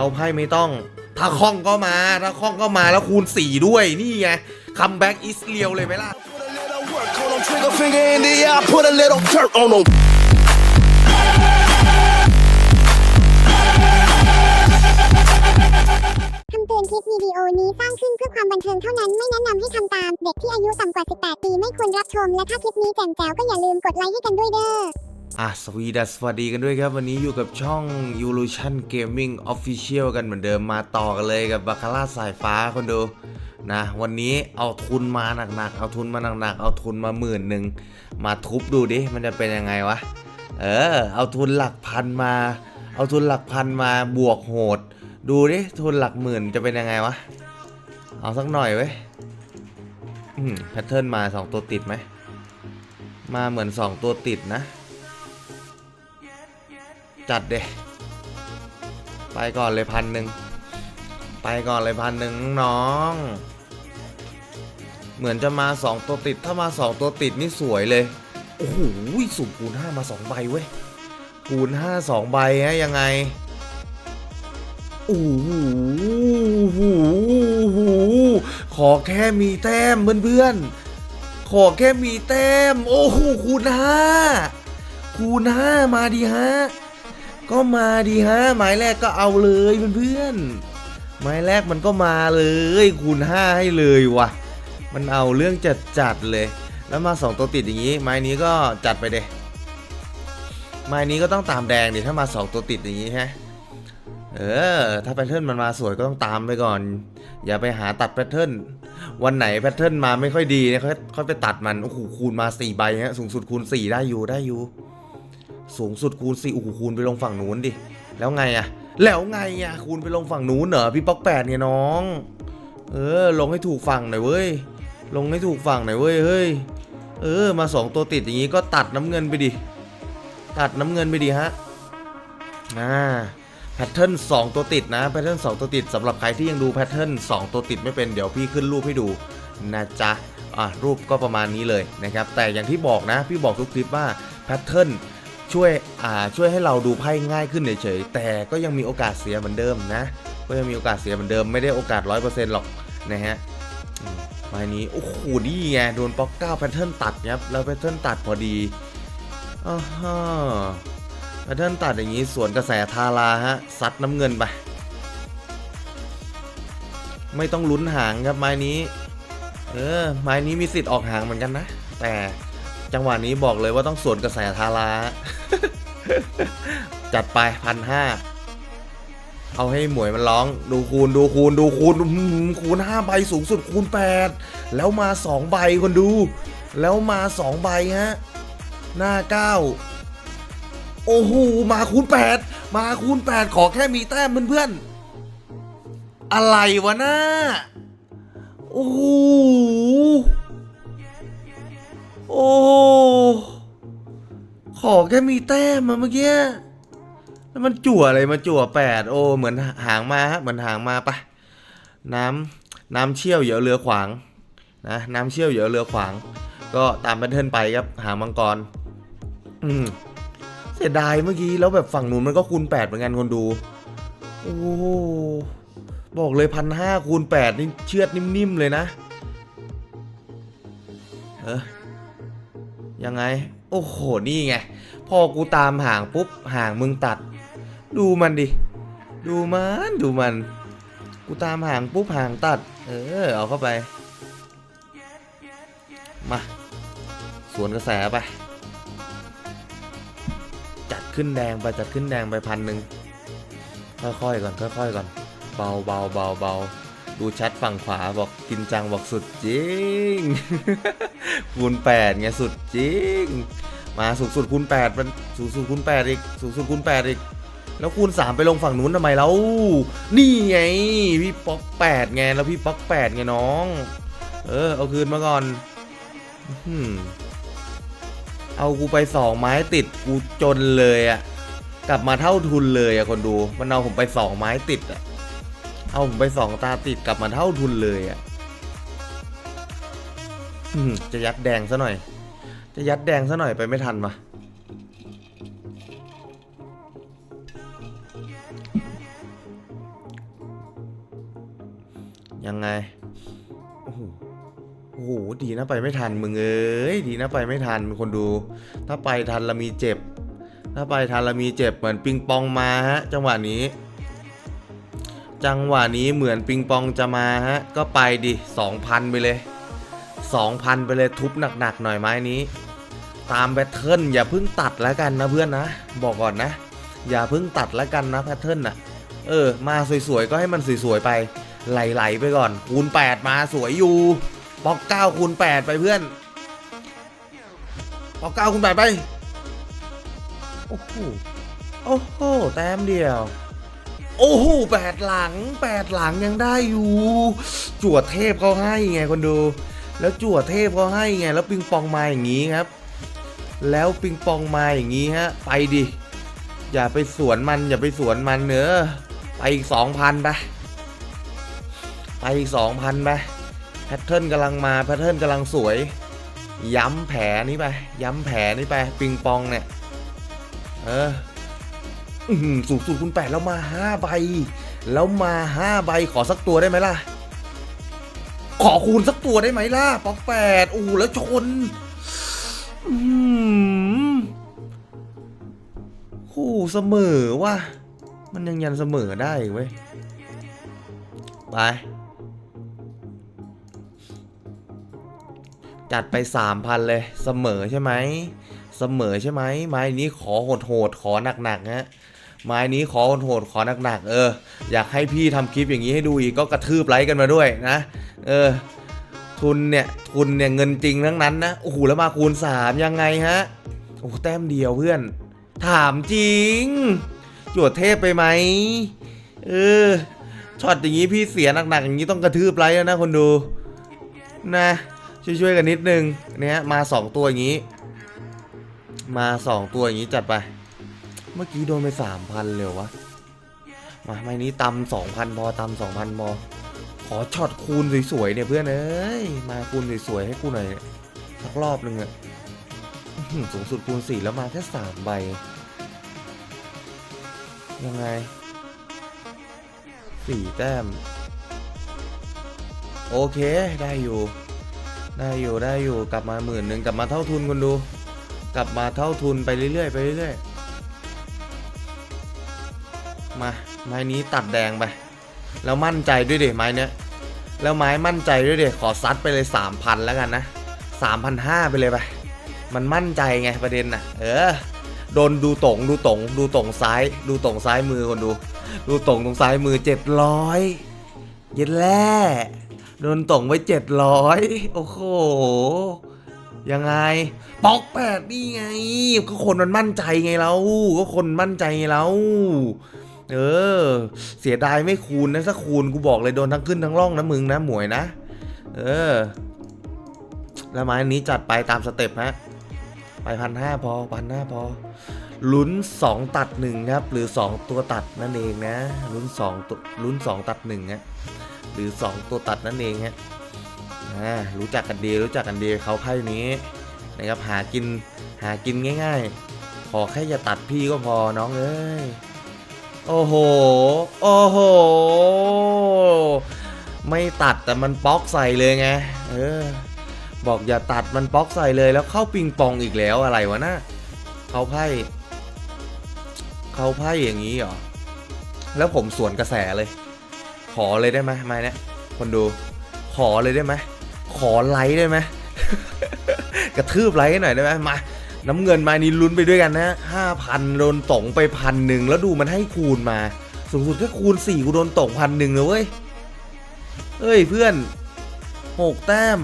เอาไพ่ไม่ต้อง ถ้าคล่องก็มาถ้าคล่องก็มาแล้วคูณ 4 ด้วยนี่ไงคัมแบ็กอิสเรียวเลยไหมล่ะ Trigger finger in the eye, put a little dirt on 'em. คำเตือนคลิปวิดีโอนี้สร้างขึ้นเพื่อความบันเทิงเท่านั้นไม่แนะนำให้ทำตาม เด็กที่อายุต่ำกว่า 18 ปีไม่ควรรับชม และถ้าคลิปนี้แจ่มแจ๋วก็อย่าลืมกดไลค์ให้กันด้วยเด้อ อะสวีดัสสวัสดีกันด้วยครับ วันนี้อยู่กับช่อง Evolution Gaming Official กันเหมือนเดิมมาต่อกันเลยกับบาคาร่าสายฟ้าคนดูนะวันนี้เอาทุนมาหนักๆ เอาทุนมาหนักๆ เอาทุนมาหมื่นหนึ่งมาทุบดูดิ มันจะเป็นยังไงวะ เออ เอาทุนหลักพันมา เอาทุนหลักพันมาบวกโหด ดูดิ ทุนหลักหมื่นจะเป็นยังไงวะ เอาสักหน่อยเว้ยแพทเทิร์นมาสองตัวติดไหม มาเหมือนสองตัวติดนะ จัดเดไปก่อนเลยพันหนึ่งไปก่อนเลยพันหนึ่งน้อง เหมือนจะมาสองตัวติดถ้ามาสองตัวติดนี่สวยเลย โอ้โหสุ่มคูณห้ามาสองใบเว้ยคูณห้าสองใบฮะยังไงโอ้โหขอแค่มีแต้มเพื่อนๆ ขอแค่มีแต้ม โอ้โหคูณห้าคูณห้ามาดีฮะ ก็มาดีฮะ หมายแรกก็เอาเลยเพื่อนๆหมายแรกมันก็มาเลยคูณห้าให้เลยว่ะมันเอาเรื่องจัดจัดๆเลย แล้วมาสองตัวติดอย่างนี้ ไม้นี้ก็จัดไปเดะไม้นี้ก็ต้องตามแดงดิถ้ามาสองตัวติดอย่างนี้ฮะเออ ถ้าแพทเทิร์นมันมาสวยก็ต้องตามไปก่อน อย่าไปหาตัดแพทเทิร์น วันไหนแพทเทิร์นมาไม่ค่อยดีเนี่ยค่อยค่อยไปตัดมัน โอ้โห คูณมาสี่ใบฮะ สูงสุดคูณสี่ได้อยู่ได้อยู่ สูงสุดคูณสี่โอ้โหคูณไปลงฝั่งนู้นดิ แล้วไงอะแล้วไงอะคูณไปลงฝั่งนู้นเหรอพี่ป๊อกแปดเนี่ยน้อง เออ ลงให้ถูกฝั่งหน่อยเว้ย ลงให้ถูกฝั่งหน่อยเว้ย เฮ้ย เออ มาสองตัวติดอย่างนี้ก็ตัดน้ำเงินไปดิ ตัดน้ำเงินไปดิฮะอ่าแพทเทิร์น2ตัวติดนะแพทเทิร์น2ตัวติดสำหรับใครที่ยังดูแพทเทิร์น2ตัวติดไม่เป็นเดี๋ยวพี่ขึ้นรูปให้ดูนะจ๊ะอะรูปก็ประมาณนี้เลยนะครับแต่อย่างที่บอกนะ พี่บอกทุกคลิปว่าแพทเทิร์น ช่วยอ่าช่วยให้เราดูไพ่ง่ายขึ้นเฉยๆแต่ก็ยังมีโอกาสเสียเหมือนเดิมนะ ก็ยังมีโอกาสเสียเหมือนเดิมไม่ได้โอกาส 100%หรอกนะฮะมไม้นี้โอ้โหนี่ไงโดนป๊อกเก้าแพทเทิร์นตัดครับแล้วแพทเทิร์นตัดพอดีอ่าฮะแพทเทิร์นตัดอย่างนี้สวนกระแสทาราฮะซัดน้ำเงินไปไม่ต้องลุ้นหางครับไม้นี้ เออไม้นี้มีสิทธิ์ออกหางเหมือนกันนะ แต่ จังหวะนี้บอกเลยว่าต้องสวนกระแสทาราฮะจัดไปพันห้าเอาให้หมวยมันร้องดูคูณดูคูณดูคูณคูณห้าใบสูงสุดคูณแปดแล้วมาสองใบคนดู แล้วมาสองใบฮะหน้าเก้าโอ้โหมาคูณแปดมาคูณแปดขอแค่มีแต้มเพื่อนๆอะไรวะหน้าโอ้โห โอ้ ขอแค่มีแต้มมาเมื่อกี้ แล้วมันจั่วอะไรมาจั่วแปดโอ้ เหมือนหางมาฮะ เหมือนหางมาปะน้ำน้ำเชี่ยวเหยอะเรือขวางนะ น้ำเชี่ยวเหยอะเรือขวาง ก็ตามแพทเทิร์นไปครับ หางมังกร อืมเสียดายเมื่อกี้ แล้วแบบฝั่งนู้นมันก็คูณแปดเหมือนกันคนดู โอ้บอกเลยพันห้าคูณแปดนี่เชือดนิ่มๆเลยนะ เออ ยังไง โอ้โห นี่ไง พอกูตามห่างปุ๊บ ห่างมึงตัด ดูมันดิ ดูมัน ดูมัน กูตามห่างปุ๊บ ห่างตัด เออ เอาเข้าไป มา สวนกระแสไป จัดขึ้นแดงไป จัดขึ้นแดงไปพันหนึ่งค่อยๆก่อน ค่อยๆก่อน เบาเบาเบาเบา ดูแชทฝั่งขวาบอกกินจังบอกสุดจริง คูณแปดไงสุดจริง มาสูงสุดคูณแปดมันสูงสุดคูณแปดอีกสูงสุดคูณแปดอีกแล้วคูณสามไปลงฝั่งนู้นทำไมแล้วนี่ไงพี่ป๊อกแปดไงแล้วพี่ป๊อกแปดไงน้อง เออเอาคืนมาก่อนอื้อหือเอากูไปสองไม้ติดกูจนเลยอะกลับมาเท่าทุนเลยอะคนดูมันเอาผมไปสองไม้ติดอะ เอาผมไปสองตาติดกลับมาเท่าทุนเลยอะอืมจะยัดแดงซะหน่อย จะยัดแดงซะหน่อยไปไม่ทันวะยังไง โอ้โหโอ้โห ดีนะไปไม่ทันมึงเอ้ย ดีนะไปไม่ทันคนดู ถ้าไปทันละมีเจ็บ ถ้าไปทันละมีเจ็บเหมือนปิงปองมาฮะ จังหวะนี้ จังหวะนี้เหมือนปิงปองจะมาฮะ ก็ไปดิ2,000 ไปเลย 2,000 ไปเลยทุบหนักๆหน่อยไม้นี้ ตามแพทเทิร์นอย่าเพิ่งตัดแล้วกันนะเพื่อนนะ บอกก่อนนะ อย่าเพิ่งตัดแล้วกันนะแพทเทิร์นน่ะเออ มาสวยๆ ก็ให้มันสวยๆไป ไหลๆไปก่อน คูณ 8 มาสวยอยู่ปอก9คูณ 8 ไปเพื่อนปอก9คูณ8ไป โอ้โห โอ้โห แต้มเดียว โอ้โหแปดหลังแปดหลังยังได้อยู่ จวดเทพเขาให้ไงคนดู แล้วจวดเทพเขาให้ไง แล้วปิงปองมาอย่างนี้ครับ แล้วปิงปองมาอย่างนี้ฮะ ไปดิ อย่าไปสวนมัน อย่าไปสวนมันเนอะไปอีกสองพันไป ไปอีกสองพันไปแพทเทิร์นกำลังมาแพทเทิร์นกำลังสวย ย้ำแผลนี้ไป ย้ำแผลนี้ไป ปิงปองเนี่ย เอออื้อหือ สูงสุดคุณแปดแล้วมาห้าใบ แล้วมาห้าใบขอสักตัวได้ไหมล่ะ ขอคูณสักตัวได้ไหมล่ะป๊อกแปดโอ้แล้วชนอืมคู่เสมอว่ะ มันยังยันเสมอได้เว้ย ไป จัดไปสามพันเลย เสมอใช่ไหมเสมอใช่ไหมไม้นี้ขอโหดโหดๆขอหนักๆฮะไม้นี้ขอโหดโหดๆขอหนักๆเออ อยากให้พี่ทำคลิปอย่างนี้ให้ดูอีกก็กระทืบไลค์กันมาด้วยนะ เออ ทุนเนี่ยทุนเนี่ยเงินจริงทั้งนั้นนะโอ้โหแล้วมาคูณสามยังไงฮะโอ้แต้มเดียวเพื่อน ถามจริงจวดเทพไปไหมเออช็อตอย่างนี้พี่เสียหนักๆอย่างนี้ต้องกระทืบไลค์แล้วนะคนดูนะ ช่วยๆกันนิดนึงเนี่ยมาสองตัวอย่างนี้ มาสองตัวอย่างนี้จัดไป เมื่อกี้โดนไปสามพันเลยวะมาไม่นี้ตำสองพันพอตำสองพันพอขอช็อตคูณสวยๆเนี่ยเพื่อนเอ้ยมาคูณสวยๆให้กูหน่อยสักรอบหนึ่งอะสูงสุดคูณสี่แล้วมาแค่สามใบ ยังไงสี่แต้ม โอเคได้อยู่ ได้อยู่ได้อยู่กลับมาหมื่นหนึ่งกลับมาเท่าทุนคนดู กลับมาเท่าทุนไปเรื่อยๆไปเรื่อยๆมาไม้นี้ตัดแดงไปแล้วมั่นใจด้วยเดไม้เนี้ยแล้วไม้มั่นใจด้วยเดขอซัดไปเลยสามพันแล้วกันนะสามพันห้าไปเลยไปมันมั่นใจไงประเด็นน่ะ เออโดนดูตรงดูตรงดูตรงซ้าย ดูตรงซ้ายมือคนดู ดูตรงตรงซ้ายมือเจ็ดร้อยเย็ดแล่ โดนตรงไว้เจ็ดร้อยโอ้โห ยังไงปอกแปดนี่ไง ก็คนมันมั่นใจไงเราก็คนมั่นใจไงเราเออ เสียดายไม่คูณนะถ้าคูณกูบอกเลยโดนทั้งขึ้นทั้งล่องนะมึงนะหมวยนะ เออ แล้วไม้นี้จัดไปตามสเต็ปฮะ ไปพันห้าพอพันห้าพอลุ้น 2 ตัด1ครับ หรือ 2 ตัวตัดนั่นเองนะลุ้น2ตัวลุ้น 2 ตัด1ฮะ หรือ 2 ตัวตัดนั่นเองฮะรู้จักกันดีรู้จักกันดีเขาไพ่นี้นะครับหากินหากินง่าย ๆ ขอแค่อย่าตัดพี่ก็พอน้องเอ้ยโอ้โห โอ้โห ไม่ตัดแต่มันป๊อกใส่เลยไง เออ บอกอย่าตัดมันป๊อกใส่เลยแล้วเข้าปิงปองอีกแล้วอะไรวะนะเขาไพ่เขาไพ่อย่างนี้เหรอ แล้วผมสวนกระแสเลย ขอเลยได้ไหมไม่เนี่ยคนดู ขอเลยได้ไหมขอไลค์ได้ไหมกระทืบไลค์หน่อยได้ไหมมาน้ำเงินมานี่ลุ้นไปด้วยกันนะห้าพันโดนตงไปพันหนึ่งแล้วดูมันให้คูณมา สูงสุดแค่คูณสี่กูโดนตงพันหนึ่งเลยเว้ยเอ้ยเพื่อนหกแต้ม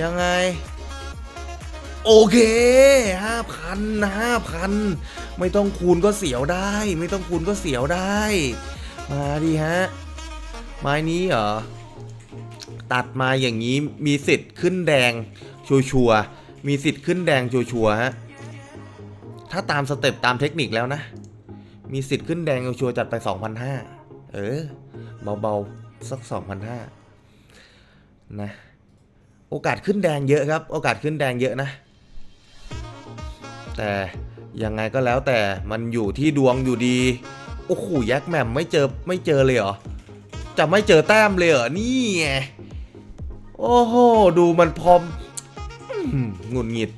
ยังไง โอเคห้าพันห้าพันไม่ต้องคูณก็เสียวได้ ไม่ต้องคูณก็เสียวได้ มาดิฮะ ไม้นี้เหรอ ตัดมาอย่างนี้มีสิทธิ์ขึ้นแดงชัวร์ๆมีสิทธิ์ขึ้นแดงชัวร์ๆฮะ ถ้าตามสเต็ปตามเทคนิคแล้วนะ มีสิทธิ์ขึ้นแดงชัวร์จัดไป 2,500 เออ เบาๆ สัก 2,500 นะ โอกาสขึ้นแดงเยอะครับ โอกาสขึ้นแดงเยอะนะ แต่ยังไงก็แล้วแต่มันอยู่ที่ดวงอยู่ดี โอ้โหแยักแหม่มไม่เจอไม่เจอเลยเหรอ จะไม่เจอแต้มเลยเหรอ นี่ไง โอ้โห ดูมันพร้อมหงุดหงิด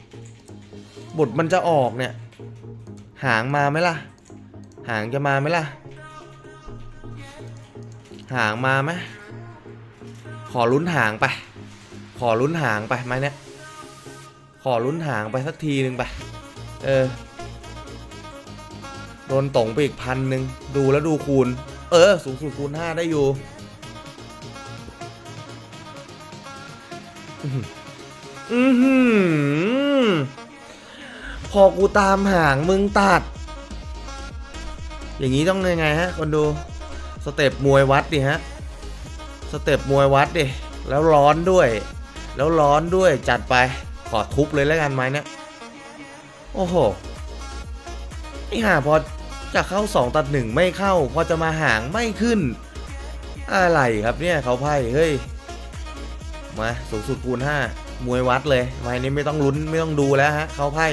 บทมันจะออกเนี่ย หางมาไหมล่ะ หางจะมาไหมล่ะ หางมาไหมขอลุ้นหางไป ขอลุ้นหางไปไหมเนี่ย ขอลุ้นหางไปสักทีหนึ่งไป เออ โดนตงไปอีกพันหนึ่งดูแล้วดูคูณ เออ สูงสุดคูณห้าได้อยู่อือหืออื้อหือพอกูตามหางมึงตัด อย่างนี้ต้องยังไงฮะคนดูสเต็ปมวยวัดดิฮะสเต็ปมวยวัดดิแล้วร้อนด้วย แล้วร้อนด้วยจัดไปขอทุบเลยแล้วกันไหมเนี่ยโอ้โหนี่ห่าพอ จะเข้า 2 ตัดหนึ่งไม่เข้า พอจะมาหางไม่ขึ้น อะไรครับเนี่ยเขาไพ่เฮ้ย มาสูงสุดคูณ 5 มวยวัดเลยไม้นี้ไม่ต้องลุ้นไม่ต้องดูแล้วฮะเขาไพ่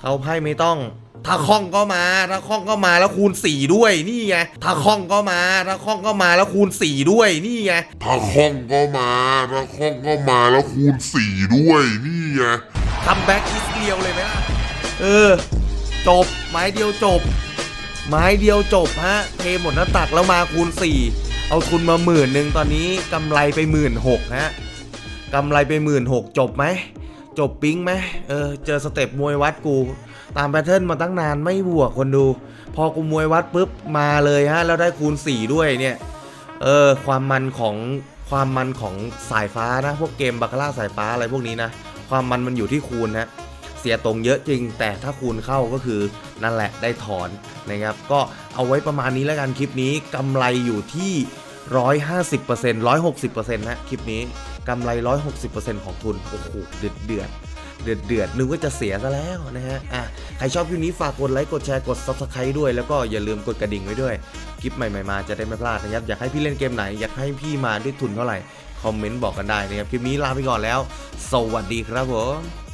เขาไพ่ไม่ต้องถ้าคล่องก็มาถ้าคล่องก็มาแล้วคูณ 4 ด้วยนี่ไงถ้าคล่องก็มาถ้าคล่องก็มาแล้วคูณ 4 ด้วยนี่ไงถ้าคล่องก็มาถ้าคล่องก็มาแล้วคูณสี่ด้วยนี่ไงคัมแบ็กอีสเดียวเลยไหมล่ะเออ จบ ไม้เดียวจบ ไม้เดียวจบฮะเทหมดหน้าตักแล้วมาคูณ 4 เอาทุนมาหมื่นหนึ่งตอนนี้กำไรไปหมื่นหกฮะกำไรไปหมื่นหกจบไหม จบปิ๊งไหมเออเจอสเต็ปมวยวัดกู ตามแพทเทิร์นมาตั้งนานไม่บวกคนดู พอกูมวยวัดปุ๊บมาเลยฮะ แล้วได้คูณ 4 ด้วยเนี่ย เออความมันของความมันของสายฟ้านะ พวกเกมบาคาร่าสายฟ้าอะไรพวกนี้นะ ความมันมันอยู่ที่คูณนะ เสียตรงเยอะจริง แต่ถ้าคูณเข้าก็คือนั่นแหละได้ถอนนะครับ ก็เอาไว้ประมาณนี้แล้วกันคลิปนี้กำไรอยู่ที่ 150% 160%นะคลิปนี้กำไร 160%ของทุน โอ้โหเดือดเดือดเดือดเดือดนึกว่าจะเสียซะแล้วนะฮะ อะ ใครชอบคลิปนี้ฝากกดไลค์ กดแชร์ กด subscribe ด้วย แล้วก็อย่าลืมกดกระดิ่งไว้ด้วย คลิปใหม่ๆมาจะได้ไม่พลาดนะครับ อยากให้พี่เล่นเกมไหน อยากให้พี่มาด้วยทุนเท่าไหร่ คอมเมนต์บอกกันได้นะครับ คลิปนี้ลาไปก่อนแล้ว สวัสดีครับผม